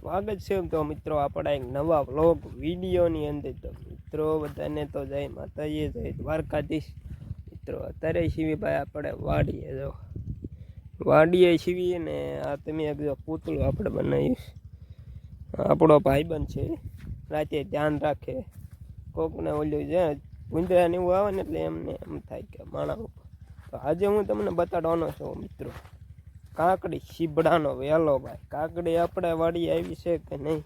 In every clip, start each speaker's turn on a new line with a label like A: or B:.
A: સ્વાગત છે તો મિત્રો, આપણા એક નવા વ્લોગ વિડીયોની અંદર. તો મિત્રો, બધાને તો જય માતાજી, જય દ્વારકાધીશ. મિત્રો, અત્યારે શિવીભાઈ આપણે વાડીએ જો. વાડીએ શિવીએ ને આ તમે એક પૂતળું આપણે બનાવીશ. આપણો ભાઈબંધ છે, રાતે ધ્યાન રાખે. કોકને ઓલું છે ગુંદરા એવું આવે ને એટલે એમને એમ થાય કે માણા તો આજે હું તમને બતાડવાનો છું મિત્રો. કાકડી, શીબડાનો વેલો ભાઈ. કાકડી આપણે વાડી આવી છે કે નહીં?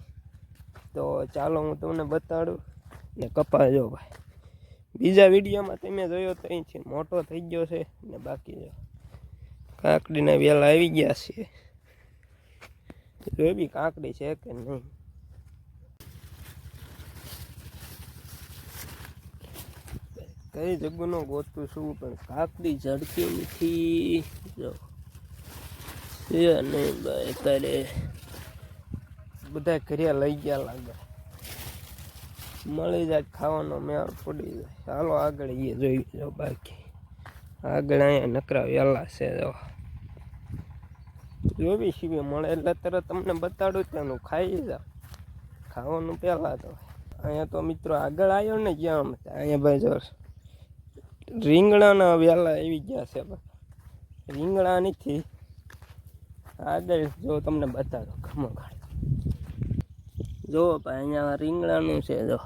A: તો ચાલો હું તમને બતાડું ને કપાજો ભાઈ. બીજા વિડીયોમાં તમે જોયો તો અહીંથી મોટો થઈ ગયો છે ને બાકી જો કાકડીના વેલા આવી ગયા છે. જોઈ બી કાકડી છે કે નહીં? કઈ જગ્યાનો ગોતું છું, પણ કાકડી ઝડપી નથી. જો. અને બધા ઘરે લઈ ગયા લાગે. મળી જાય ખાવાનો મેળ પડી જાય. ચાલો આગળ એ જોઈ જો બાકી. આગળ અહીંયા નકરા વેલા છે જો. જોવી શિવે મળે એટલે તરત તમને બતાડું ત્યાંનું ખાઈ જાઓ. ખાવાનું પહેલાં તો. અહીંયા તો મિત્રો આગળ આવ્યો ને જ્યાં અહીંયા ભાઈ જો રીંગણાના વેલા આવી ગયા છે. રીંગણા નથી. આગળ જો તમને બતાડો ખમણ જો ભાઈ, અહીંયા રીંગણાનું છે, જો.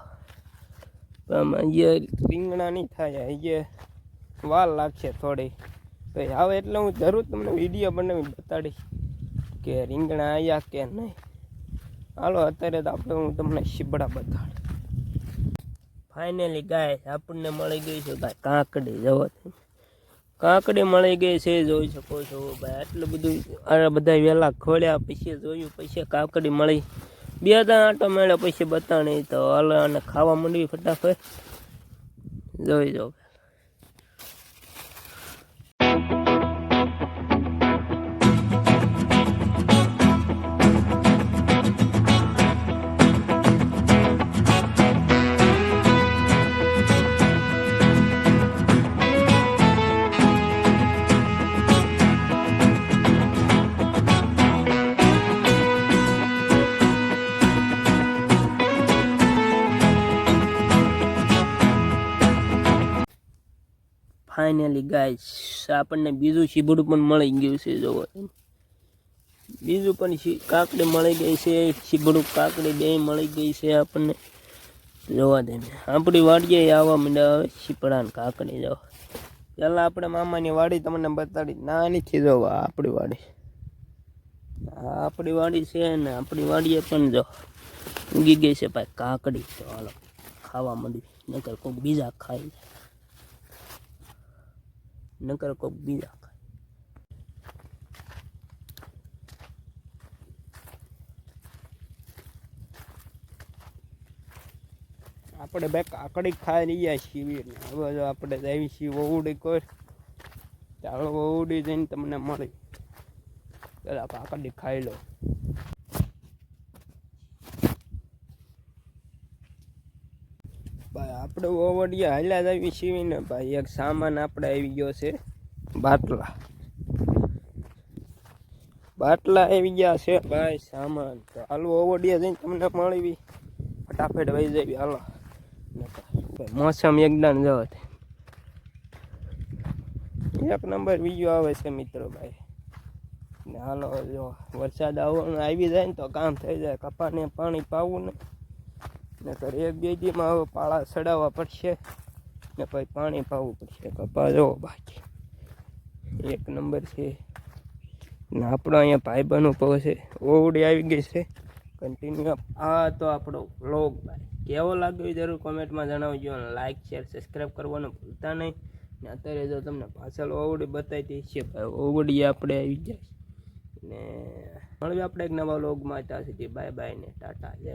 A: અહીંયા રીંગણા નહીં થાય, અહીંયા વાર લાગશે થોડી. ભાઈ આવે એટલે હું જરૂર તમને વીડિયો બનાવી બતાડીશ કે રીંગણા આવ્યા કે નહીં. હાલો, અત્યારે તો આપણે હું તમને શીબડા બતાડ. ફાઇનલી ગાય આપણને મળી ગઈ છે ભાઈ કાંકડી જવો કાકડી મળી ગઈ છે, જોઈ શકો છો ભાઈ. આટલું બધું આ બધા વેલા ખોળ્યા પછી જોયું, પછી કાકડી મળી. બે ત્રણ આટો મળ્યો પછી બતાણી. તો હાલ અને ખાવા માંડવી ફટાફટ. જોઈ જો. ફાઇનલી ગાઈસ આપણને બીજું શીબડું પણ મળી ગયું છે, જોવો. બીજું પણ કાકડી મળી ગઈ છે, શીબડું કાકડી બે મળી ગઈ છે આપણને. જોવા દે આપણી વાડીએ આવવા માંડ્યા હવે શીપડા ને કાકડી જો પહેલાં આપણે મામાની વાડી તમને બતાડી નાની છે જો આપણી વાડી. આપણી વાડી છે ને, આપણી વાડીએ પણ, જો ઉગી ગઈ છે, ભાઈ, કાકડી. ચાલો ખાવા માંડી. નકર કોઈક બીજા ખાઈ જાય નકર કોક બીજા ખાય આપણે બે કાકડી ખાઈ રહ્યા છીએ હવે જો આપણે જઈએ છીએ વહુડી કોઈ, ચાલો વહુડી જઈને તમને મળી. પેલા કાકડી ખાઈ લો. ભાઈ, આપણે ઓવડિયા હાલ્યા જ આવી છીએ ભાઈ. એક સામાન આપણે આવી ગયો છે. બાટલા. બાટલા આવી ગયા છે ભાઈ સામાન. તો હાલો ઓવડિયા જઈને તમને મળી ફટાફટ વહી જવી હાલો. મોસમ એકદમ જો એક નંબર બીજો આવે છે મિત્રો ભાઈ. ને હાલો, જો વરસાદ આવવાનું આવી જાય ને તો કામ થઈ જાય. કપાને પાણી પાવું ને. નકર એક બે દીમાં હવે પાળા ચડાવવા પડશે ને પછી પાણી પાવું પડશે. કપા જો બાકી. એક નંબર છે. ને આપણો અહીંયા ભાઈબંધ ઊભો છે, ઓવડી આવી ગઈ છે. કન્ટિન્યુ આ તો આપણો વ્લોગ ભાઈ. કેવો લાગ્યો જરૂર કોમેન્ટમાં જણાવજો અને લાઇક શેર સબસ્ક્રાઈબ કરવાનું ભૂલતા નહીં. ને અત્યારે જો તમને પાછળ ઓવડી બતાવી છે ભાઈ ઓવડી આપણે આવી જાય ને મળવી આપણે એક નવા વ્લોગમાં ત્યાં સુધી બાય બાય ને ટાટા, જય